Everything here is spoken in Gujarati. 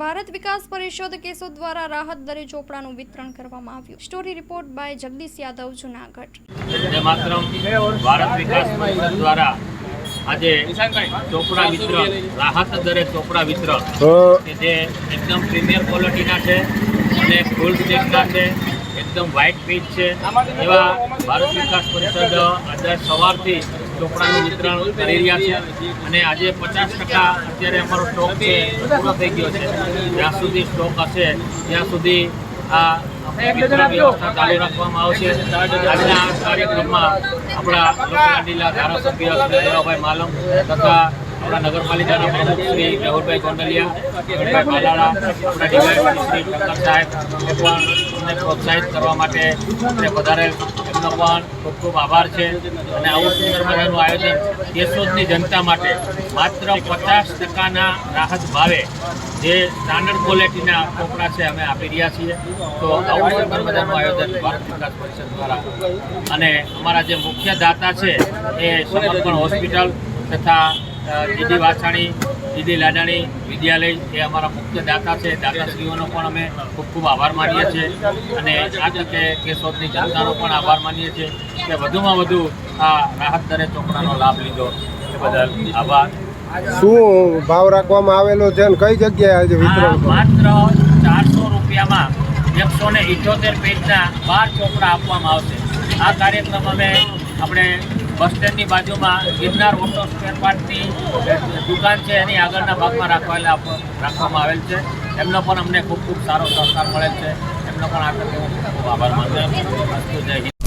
ભારત વિકાસ પરિષદ કેસો દ્વારા રાહત દરે ચોપડાનું વિતરણ કરવામાં આવ્યું. Story report by Jagdish Yadav, Junagadh. માત્ર ભારત વિકાસ પરિષદ દ્વારા આજે ચોપડા વિતરણ, રાહત દરે ચોપડા વિતરણ, કે જે એકદમ પ્રીમિયર ક્વોલિટીના છે અને ફૂલ સ્ટેકના છે, એકદમ વ્હાઇટ પીચ છે, એવા ભારત વિકાસ પરિષદ આજે સવારથી ચોપડાનું વિતરણ કરી રહ્યા છે અને આજે પચાસ ટકા અત્યારે અમારો સ્ટોક છે, પૂરો થઈ ગયો છે. જ્યાં સુધી સ્ટોક હશે, ત્યાં સુધી આ વ્યવસ્થા ચાલુ રાખવામાં આવશે. આજના કાર્યક્રમમાં આપણા લોકલા જિલ્લા ધારાસભ્ય માલમ તથા આપણા નગરપાલિકાના પ્રમુખ શ્રી રાહુલભાઈ ગોંડલિયા સાહેબ પણ પ્રોત્સાહિત કરવા માટે વધારે પણ ખૂબ ખૂબ આભાર છે. અને આવું સુંદર મજાનું આયોજન કેશોદની જનતા માટે માત્ર પચાસ ટકાના રાહત ભાવે જે સ્ટાન્ડર્ડ ક્વોલિટીના ચોપડા છે અમે આપી રહ્યા છીએ. તો આવું સુંદર મજાનું આયોજન ભારત વિકાસ પરિષદ દ્વારા અને અમારા જે મુખ્ય દાતા છે એ સમર્પણ હોસ્પિટલ તથા જીડી વાછાણી જીડી લાડાણી વિદ્યાલય એ અમારા મુખ્ય દાતા છે. દાતાશ્રીઓનો પણ અમે ખૂબ ખૂબ આભાર માનીએ છીએ. અને આ તકે કેશોદની જનતાનો પણ આભાર માનીએ છીએ કે વધુમાં વધુ આ રાહત દરે ચોપડાનો લાભ લીધો. એ બદલ આભાર. શું ભાવ રાખવામાં આવેલો છે અને કઈ જગ્યાએ વિતરણ માત્ર ચારસો રૂપિયામાં એકસો ને ઇઠ્યોતેર પેજના બાર ચોપડા આપવામાં આવશે. આ કાર્યક્રમ અમે આપણે બસ સ્ટેન્ડની બાજુમાં ગિરનાર ઓટો સ્પેર પાર્ટની દુકાન છે. એની આગળના ભાગમાં રાખવાયેલા રાખવામાં આવેલ છે. એમનો પણ અમને ખૂબ ખૂબ સારો સહકાર મળેલ છે. એમનો પણ આ ખૂબ આભાર માનું જય